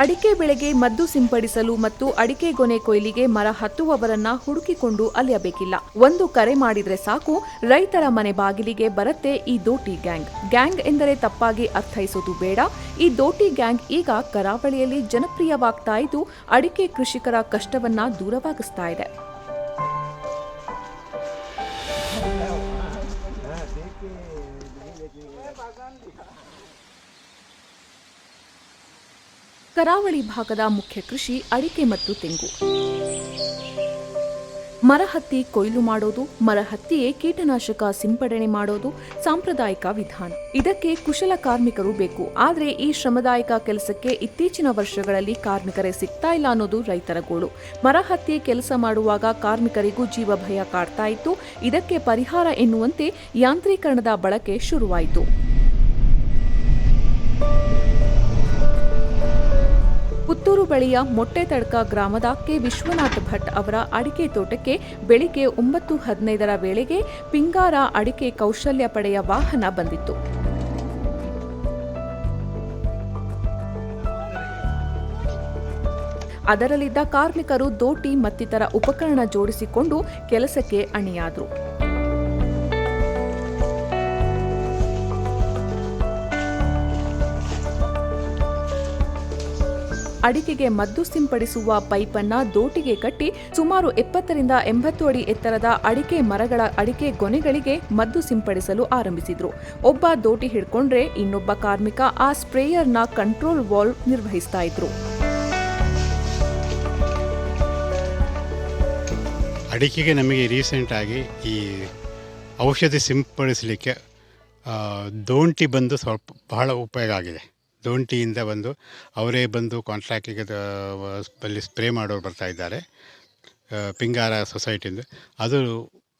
ಅಡಿಕೆ ಬೆಳೆಗೆ ಮದ್ದು ಸಿಂಪಡಿಸಲು ಮತ್ತು ಅಡಿಕೆ ಗೊನೆ ಕೊಯ್ಲಿಗೆ ಮರ ಹತ್ತುವವರನ್ನ ಹುಡುಕಿಕೊಂಡು ಅಲೆಯಬೇಕಿಲ್ಲ. ಒಂದು ಕರೆ ಮಾಡಿದ್ರೆ ಸಾಕು, ರೈತರ ಮನೆ ಬಾಗಿಲಿಗೆ ಬರುತ್ತೆ ಈ ದೋಟಿ ಗ್ಯಾಂಗ್. ಗ್ಯಾಂಗ್ ಎಂದರೆ ತಪ್ಪಾಗಿ ಅರ್ಥೈಸುವುದು ಬೇಡ. ಈ ದೋಟಿ ಗ್ಯಾಂಗ್ ಈಗ ಕರಾವಳಿಯಲ್ಲಿ ಜನಪ್ರಿಯವಾಗ್ತಾ ಇದ್ದು, ಅಡಿಕೆ ಕೃಷಿಕರ ಕಷ್ಟವನ್ನ ದೂರವಾಗಿಸ್ತಾ ಇದೆ. ಕರಾವಳಿ ಭಾಗದ ಮುಖ್ಯ ಕೃಷಿ ಅಡಿಕೆ ಮತ್ತು ತೆಂಗು. ಮರಹತ್ತಿ ಕೊಯ್ಲು ಮಾಡೋದು, ಮರಹತ್ತಿಯೇ ಕೀಟನಾಶಕ ಸಿಂಪಡಣೆ ಮಾಡೋದು ಸಾಂಪ್ರದಾಯಿಕ ವಿಧಾನ. ಇದಕ್ಕೆ ಕುಶಲ ಕಾರ್ಮಿಕರು ಬೇಕು. ಆದರೆ ಈ ಶ್ರಮದಾಯಕ ಕೆಲಸಕ್ಕೆ ಇತ್ತೀಚಿನ ವರ್ಷಗಳಲ್ಲಿ ಕಾರ್ಮಿಕರೇ ಸಿಗ್ತಾ ಇಲ್ಲ ಅನ್ನೋದು ರೈತರ ಗೋಳು. ಮರಹತ್ತಿ ಕೆಲಸ ಮಾಡುವಾಗ ಕಾರ್ಮಿಕರಿಗೂ ಜೀವ ಭಯ ಕಾಡ್ತಾ ಇತ್ತು. ಇದಕ್ಕೆ ಪರಿಹಾರ ಎನ್ನುವಂತೆ ಯಾಂತ್ರೀಕರಣದ ಬಳಕೆ ಶುರುವಾಯಿತು. ಪುತ್ತೂರು ಬಳಿಯ ಮೊಟ್ಟೆತಡ್ಕ ಗ್ರಾಮದ ಕೆ. ವಿಶ್ವನಾಥ್ ಭಟ್ ಅವರ ಅಡಿಕೆ ತೋಟಕ್ಕೆ ಬೆಳಿಗ್ಗೆ ಒಂಬತ್ತು ಹದಿನೈದರ ವೇಳೆಗೆ ಪಿಂಗಾರ ಅಡಿಕೆ ಕೌಶಲ್ಯ ಪಡೆಯ ವಾಹನ ಬಂದಿತ್ತು. ಅದರಲ್ಲಿದ್ದ ಕಾರ್ಮಿಕರು ದೋಟಿ ಮತ್ತಿತರ ಉಪಕರಣ ಜೋಡಿಸಿಕೊಂಡು ಕೆಲಸಕ್ಕೆ ಅಣಿಯಾದರು. ಅಡಿಕೆಗೆ ಮದ್ದು ಸಿಂಪಡಿಸುವ ಪೈಪನ್ನ ದೋಟಿಗೆ ಕಟ್ಟಿ ಸುಮಾರು ಎಪ್ಪತ್ತರಿಂದ ಎಂಬತ್ತು ಅಡಿ ಎತ್ತರದ ಅಡಿಕೆ ಮರಗಳ ಅಡಿಕೆ ಗೊನೆಗಳಿಗೆ ಮದ್ದು ಸಿಂಪಡಿಸಲು ಆರಂಭಿಸಿದ್ರು. ಒಬ್ಬ ದೋಟಿ ಹಿಡ್ಕೊಂಡ್ರೆ ಇನ್ನೊಬ್ಬ ಕಾರ್ಮಿಕ ಆ ಸ್ಪ್ರೇಯರ್ನ ಕಂಟ್ರೋಲ್ ವಾಲ್ವ್ ನಿರ್ವಹಿಸ್ತಾ ಇದ್ರು. ಅಡಿಕೆಗೆ ನಮಗೆ ರೀಸೆಂಟಾಗಿ ಈ ಔಷಧಿ ಸಿಂಪಡಿಸಲಿಕ್ಕೆ ದೋಂಟಿ ಬಂದು ಸ್ವಲ್ಪ ಬಹಳ ಉಪಯೋಗ ಆಗಿದೆ. ದೋಂಟಿಯಿಂದ ಬಂದು ಅವರೇ ಬಂದು ಕಾಂಟ್ರಾಕ್ಟಿಗೆ ಅಲ್ಲಿ ಸ್ಪ್ರೇ ಮಾಡೋರು ಬರ್ತಾ ಇದ್ದಾರೆ ಪಿಂಗಾರ ಸೊಸೈಟಿಯಿಂದ. ಅದು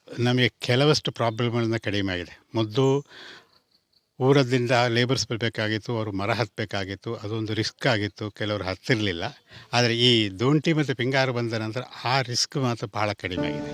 ನಮಗೆ ಕೆಲವಷ್ಟು ಪ್ರಾಬ್ಲಮ್ಗಳನ್ನ ಕಡಿಮೆ ಆಗಿದೆ. ಮೊದಲು ಊರದಿಂದ ಲೇಬರ್ಸ್ ಬರಬೇಕಾಗಿತ್ತು, ಅವರು ಮರ ಹತ್ತಬೇಕಾಗಿತ್ತು ಅದೊಂದು ರಿಸ್ಕ್ ಆಗಿತ್ತು, ಕೆಲವರು ಹತ್ತಿರಲಿಲ್ಲ. ಆದರೆ ಈ ದೋಂಟಿ ಮತ್ತು ಪಿಂಗಾರ ಬಂದ ನಂತರ ಆ ರಿಸ್ಕ್ ಮಾತ್ರ ಭಾಳ ಕಡಿಮೆ ಆಗಿದೆ.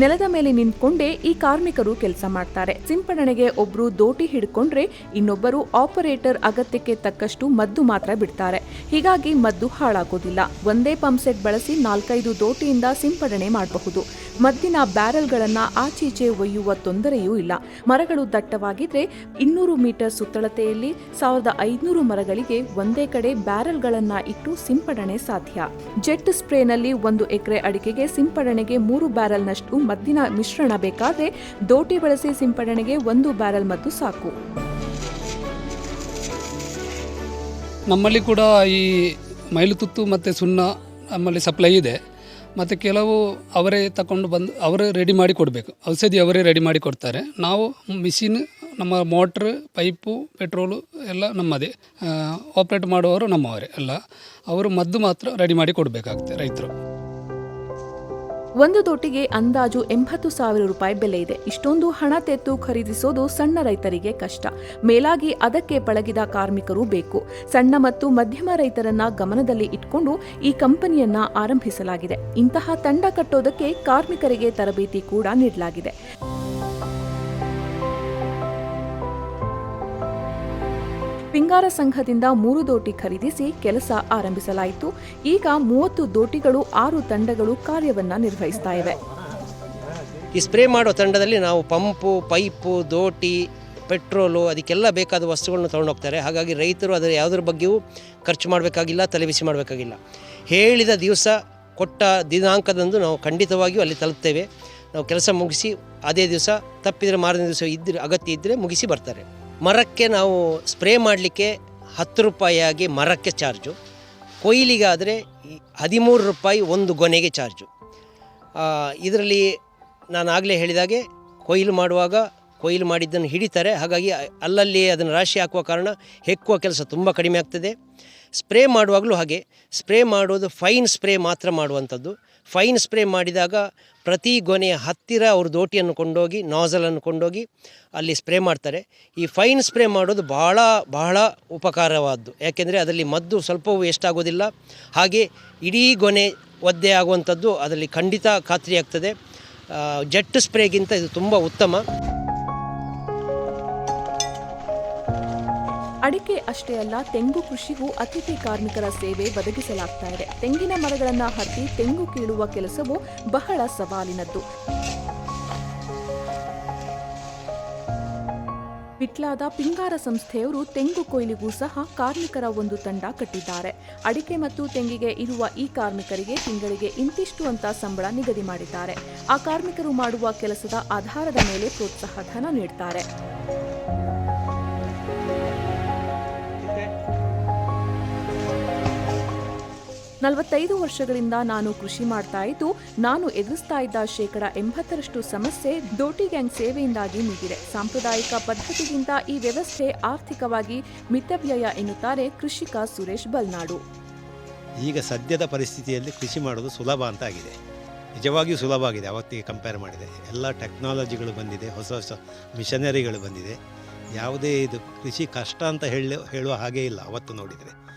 ನೆಲದ ಮೇಲೆ ನಿಂತ್ಕೊಂಡೇ ಈ ಕಾರ್ಮಿಕರು ಕೆಲಸ ಮಾಡ್ತಾರೆ. ಸಿಂಪಡಣೆಗೆ ಒಬ್ರು ದೋಟಿ ಹಿಡ್ಕೊಂಡ್ರೆ ಇನ್ನೊಬ್ಬರು ಆಪರೇಟರ್ ಅಗತ್ಯಕ್ಕೆ ತಕ್ಕಷ್ಟು ಮದ್ದು ಮಾತ್ರ ಬಿಡ್ತಾರೆ. ಹೀಗಾಗಿ ಮದ್ದು ಹಾಳಾಗೋದಿಲ್ಲ. ಒಂದೇ ಪಂಪ್ ಸೆಟ್ ಬಳಸಿ ನಾಲ್ಕೈದು ದೋಟಿಯಿಂದ ಸಿಂಪಡಣೆ ಮಾಡಬಹುದು. ಮದ್ದಿನ ಬ್ಯಾರಲ್ಗಳನ್ನು ಆಚೀಚೆ ಒಯ್ಯುವ ತೊಂದರೆಯೂ ಇಲ್ಲ. ಮರಗಳು ದಟ್ಟವಾಗಿದ್ರೆ ಇನ್ನೂರು ಮೀಟರ್ ಸುತ್ತಳತೆಯಲ್ಲಿ ಸಾವಿರದ ಐದುನೂರು ಮರಗಳಿಗೆ ಒಂದೇ ಕಡೆ ಬ್ಯಾರಲ್ಗಳನ್ನು ಇಟ್ಟು ಸಿಂಪಡಣೆ ಸಾಧ್ಯ. ಜೆಟ್ ಸ್ಪ್ರೇನಲ್ಲಿ ಒಂದು ಎಕರೆ ಅಡಿಕೆಗೆ ಸಿಂಪಡಣೆಗೆ ಮೂರು ಬ್ಯಾರಲ್ನಷ್ಟು ಮದ್ದಿನ ಮಿಶ್ರಣ ಬೇಕಾದರೆ ದೋಟಿ ಬಳಸಿ ಸಿಂಪಡಣೆಗೆ ಒಂದು ಬ್ಯಾರಲ್ ಮತ್ತು ಸಾಕು. ನಮ್ಮಲ್ಲಿ ಕೂಡ ಈ ಮೈಲುತುತ್ತು ಮತ್ತು ಸುಣ್ಣ ನಮ್ಮಲ್ಲಿ ಸಪ್ಲೈ ಇದೆ. ಮತ್ತು ಕೆಲವು ಅವರೇ ತಗೊಂಡು ಬಂದು ಅವರೇ ರೆಡಿ ಮಾಡಿ ಕೊಡಬೇಕು. ಔಷಧಿ ಅವರೇ ರೆಡಿ ಮಾಡಿ ಕೊಡ್ತಾರೆ. ನಾವು ಮಿಷಿನ್ ನಮ್ಮ ಮೋಟ್ರ್ ಪೈಪು ಪೆಟ್ರೋಲು ಎಲ್ಲ ನಮ್ಮದೇ. ಆಪ್ರೇಟ್ ಮಾಡುವವರು ನಮ್ಮವರೇ ಎಲ್ಲ ಅವರು ಮದ್ದು ಮಾತ್ರ ರೆಡಿ ಮಾಡಿ ಕೊಡಬೇಕಾಗ್ತದೆ ರೈತರು. ಒಂದು ದೋಟಿಗೆ ಅಂದಾಜು ಎಂಬತ್ತು ಸಾವಿರ ರೂಪಾಯಿ ಬೆಲೆ ಇದೆ. ಇಷ್ಟೊಂದು ಹಣ ತೆತ್ತು ಖರೀದಿಸೋದು ಸಣ್ಣ ರೈತರಿಗೆ ಕಷ್ಟ. ಮೇಲಾಗಿ ಅದಕ್ಕೆ ಪಳಗಿದ ಕಾರ್ಮಿಕರು ಬೇಕು. ಸಣ್ಣ ಮತ್ತು ಮಧ್ಯಮ ರೈತರನ್ನ ಗಮನದಲ್ಲಿ ಇಟ್ಕೊಂಡು ಈ ಕಂಪನಿಯನ್ನ ಆರಂಭಿಸಲಾಗಿದೆ. ಇಂತಹ ತಂಡ ಕಟ್ಟೋದಕ್ಕೆ ಕಾರ್ಮಿಕರಿಗೆ ತರಬೇತಿ ಕೂಡ ನೀಡಲಾಗಿದೆ. ಪಿಂಗಾರ ಸಂಘದಿಂದ ಮೂರು ದೋಟಿ ಖರೀದಿಸಿ ಕೆಲಸ ಆರಂಭಿಸಲಾಯಿತು. ಈಗ ಮೂವತ್ತು ದೋಟಿಗಳು, ಆರು ತಂಡಗಳು ಕಾರ್ಯವನ್ನು ನಿರ್ವಹಿಸ್ತಾ ಇವೆ. ಈ ಸ್ಪ್ರೇ ಮಾಡೋ ತಂಡದಲ್ಲಿ ನಾವು ಪಂಪು, ಪೈಪು, ದೋಟಿ, ಪೆಟ್ರೋಲು ಅದಕ್ಕೆಲ್ಲ ಬೇಕಾದ ವಸ್ತುಗಳನ್ನು ತೊಗೊಂಡೋಗ್ತಾರೆ ಹಾಗಾಗಿ ರೈತರು ಅದರ ಯಾವುದ್ರ ಬಗ್ಗೆಯೂ ಖರ್ಚು ಮಾಡಬೇಕಾಗಿಲ್ಲ, ತಲೆಬಿಸಿ ಮಾಡಬೇಕಾಗಿಲ್ಲ. ಹೇಳಿದ ದಿವಸ, ಕೊಟ್ಟ ದಿನಾಂಕದಂದು ನಾವು ಖಂಡಿತವಾಗಿಯೂ ಅಲ್ಲಿ ತಲುಪ್ತೇವೆ. ನಾವು ಕೆಲಸ ಮುಗಿಸಿ, ಅದೇ ದಿವಸ, ತಪ್ಪಿದರೆ ಮಾರನೇ ದಿವಸ ಇದ್ದರೆ ಅಗತ್ಯ ಇದ್ದರೆ ಮುಗಿಸಿ ಬರ್ತಾರೆ. ಮರಕ್ಕೆ ನಾವು ಸ್ಪ್ರೇ ಮಾಡಲಿಕ್ಕೆ ಹತ್ತು ರೂಪಾಯಿಯಾಗಿ ಮರಕ್ಕೆ ಚಾರ್ಜು. ಕೊಯ್ಲಿಗಾದರೆ ಹದಿಮೂರು ರೂಪಾಯಿ ಒಂದು ಗೊನೆಗೆ ಚಾರ್ಜು. ಇದರಲ್ಲಿ ನಾನು ಆಗಲೇ ಹೇಳಿದಾಗೆ ಕೊಯ್ಲು ಮಾಡುವಾಗ ಕೊಯ್ಲು ಮಾಡಿದ್ದನ್ನು ಹಿಡಿತಾರೆ. ಹಾಗಾಗಿ ಅಲ್ಲಲ್ಲಿ ಅದನ್ನು ರಾಶಿ ಹಾಕುವ ಕಾರಣ ಹೆಕ್ಕುವ ಕೆಲಸ ತುಂಬ ಕಡಿಮೆ ಆಗ್ತದೆ. ಸ್ಪ್ರೇ ಮಾಡುವಾಗಲೂ ಹಾಗೆ. ಸ್ಪ್ರೇ ಮಾಡೋದು ಫೈನ್ ಸ್ಪ್ರೇ ಮಾತ್ರ ಮಾಡುವಂಥದ್ದು. ಫೈನ್ ಸ್ಪ್ರೇ ಮಾಡಿದಾಗ ಪ್ರತಿ ಗೊನೆಯ ಹತ್ತಿರ ಅವರು ದೋಟಿಯನ್ನು ಕೊಂಡೋಗಿ ನಾಝಲನ್ನು ಕೊಂಡೋಗಿ ಅಲ್ಲಿ ಸ್ಪ್ರೇ ಮಾಡ್ತಾರೆ. ಈ ಫೈನ್ ಸ್ಪ್ರೇ ಮಾಡೋದು ಬಹಳ ಬಹಳ ಉಪಕಾರವಾದ್ದು. ಯಾಕೆಂದರೆ ಅದರಲ್ಲಿ ಮದ್ದು ಸ್ವಲ್ಪವೂ ಎಷ್ಟಾಗೋದಿಲ್ಲ ಹಾಗೆ ಇಡೀ ಗೊನೆ ಒದ್ದೆ ಆಗುವಂಥದ್ದು ಅದರಲ್ಲಿ ಖಂಡಿತ ಖಾತ್ರಿಯಾಗ್ತದೆ. ಜೆಟ್ ಸ್ಪ್ರೇಗಿಂತ ಇದು ತುಂಬ ಉತ್ತಮ. ಅಡಿಕೆ ಅಷ್ಟೇ ಅಲ್ಲ, ತೆಂಗು ಕೃಷಿಗೂ ಅತಿಥಿ ಕಾರ್ಮಿಕರ ಸೇವೆ ಒದಗಿಸಲಾಗ್ತಾ ಇದೆ. ತೆಂಗಿನ ಮರಗಳನ್ನು ಹತ್ತಿ ತೆಂಗು ಕೀಳುವ ಕೆಲಸವು ಬಹಳ ಸವಾಲಿನದ್ದು. ವಿಟ್ಲಾದ ಪಿಂಗಾರ ಸಂಸ್ಥೆಯವರು ತೆಂಗು ಕೊಯ್ಲಿಗೂ ಸಹ ಕಾರ್ಮಿಕರ ಒಂದು ತಂಡ ಕಟ್ಟಿದ್ದಾರೆ. ಅಡಿಕೆ ಮತ್ತು ತೆಂಗಿಗೆ ಇರುವ ಈ ಕಾರ್ಮಿಕರಿಗೆ ತಿಂಗಳಿಗೆ ಇಂತಿಷ್ಟು ಅಂತ ಸಂಬಳ ನಿಗದಿ ಮಾಡಿದ್ದಾರೆ. ಆ ಕಾರ್ಮಿಕರು ಮಾಡುವ ಕೆಲಸದ ಆಧಾರದ ಮೇಲೆ ಪ್ರೋತ್ಸಾಹ ಧನ ನೀಡ್ತಾರೆ. ನಲವತ್ತೈದು ವರ್ಷಗಳಿಂದ ನಾನು ಕೃಷಿ ಮಾಡ್ತಾ ಇದ್ದು, ನಾನು ಎದುರಿಸ್ತಾ ಇದ್ದ ಶೇಕಡ ಎಂಬತ್ತರಷ್ಟು ಸಮಸ್ಯೆ ದೋಟಿ ಗ್ಯಾಂಗ್ ಸೇವೆಯಿಂದಾಗಿ ಮುಗಿದೆ. ಸಾಂಪ್ರದಾಯಿಕ ಪದ್ಧತಿಗಿಂತ ಈ ವ್ಯವಸ್ಥೆ ಆರ್ಥಿಕವಾಗಿ ಮಿತವ್ಯಯ ಎನ್ನುತ್ತಾರೆ ಕೃಷಿಕ ಸುರೇಶ್ ಬಲ್ನಾಡು. ಈಗ ಸದ್ಯದ ಪರಿಸ್ಥಿತಿಯಲ್ಲಿ ಕೃಷಿ ಮಾಡೋದು ಸುಲಭ ಅಂತ ಆಗಿದೆ. ನಿಜವಾಗಿಯೂ ಸುಲಭ ಆಗಿದೆ. ಅವತ್ತಿಗೆ ಕಂಪೇರ್ ಮಾಡಿದೆ. ಎಲ್ಲ ಟೆಕ್ನಾಲಜಿಗಳು ಬಂದಿದೆ, ಹೊಸ ಹೊಸ ಮಿಷನರಿಗಳು ಬಂದಿದೆ. ಯಾವುದೇ ಇದು ಕೃಷಿ ಕಷ್ಟ ಅಂತ ಹೇಳಿ, ಹೇಳುವ ಹಾಗೇ ಇಲ್ಲ. ಅವತ್ತು ನೋಡಿದರೆ.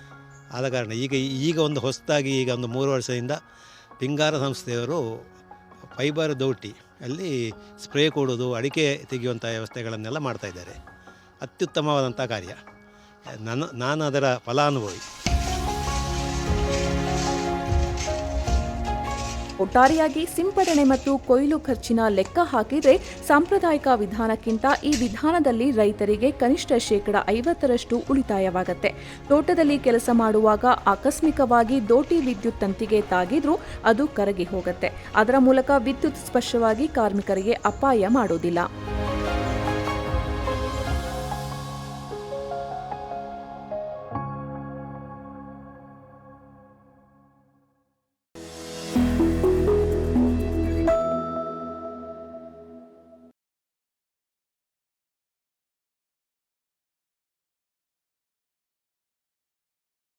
ಆದ ಕಾರಣ ಈಗ ಈಗ ಒಂದು ಹೊಸದಾಗಿ ಈಗ ಒಂದು ಮೂರು ವರ್ಷದಿಂದ ಪಿಂಗಾರ ಸಂಸ್ಥೆಯವರು ಫೈಬರ್ ದೌಟಿ ಅಲ್ಲಿ ಸ್ಪ್ರೇ ಕೊಡೋದು ಅಡಿಕೆ ತೆಗೆಯುವಂಥ ವ್ಯವಸ್ಥೆಗಳನ್ನೆಲ್ಲ ಮಾಡ್ತಾಯಿದ್ದಾರೆ ಅತ್ಯುತ್ತಮವಾದಂಥ ಕಾರ್ಯ. ನನ್ನ ನಾನು ಅದರ ಫಲಾನುಭವಿ. ಒಟ್ಟಾರೆಯಾಗಿ ಸಿಂಪಡಣೆ ಮತ್ತು ಕೊಯ್ಲು ಖರ್ಚಿನ ಲೆಕ್ಕ ಹಾಕಿದರೆ ಸಾಂಪ್ರದಾಯಿಕ ವಿಧಾನಕ್ಕಿಂತ ಈ ವಿಧಾನದಲ್ಲಿ ರೈತರಿಗೆ ಕನಿಷ್ಠ ಶೇಕಡ ಐವತ್ತರಷ್ಟು ಉಳಿತಾಯವಾಗುತ್ತೆ. ತೋಟದಲ್ಲಿ ಕೆಲಸ ಮಾಡುವಾಗ ಆಕಸ್ಮಿಕವಾಗಿ ದೋಟಿ ವಿದ್ಯುತ್ ತಂತಿಗೆ ತಾಗಿದ್ರೂ ಅದು ಕರಗಿ ಹೋಗುತ್ತೆ. ಅದರ ಮೂಲಕ ವಿದ್ಯುತ್ ಸ್ಪರ್ಶವಾಗಿ ಕಾರ್ಮಿಕರಿಗೆ ಅಪಾಯ ಮಾಡೋದಿಲ್ಲ.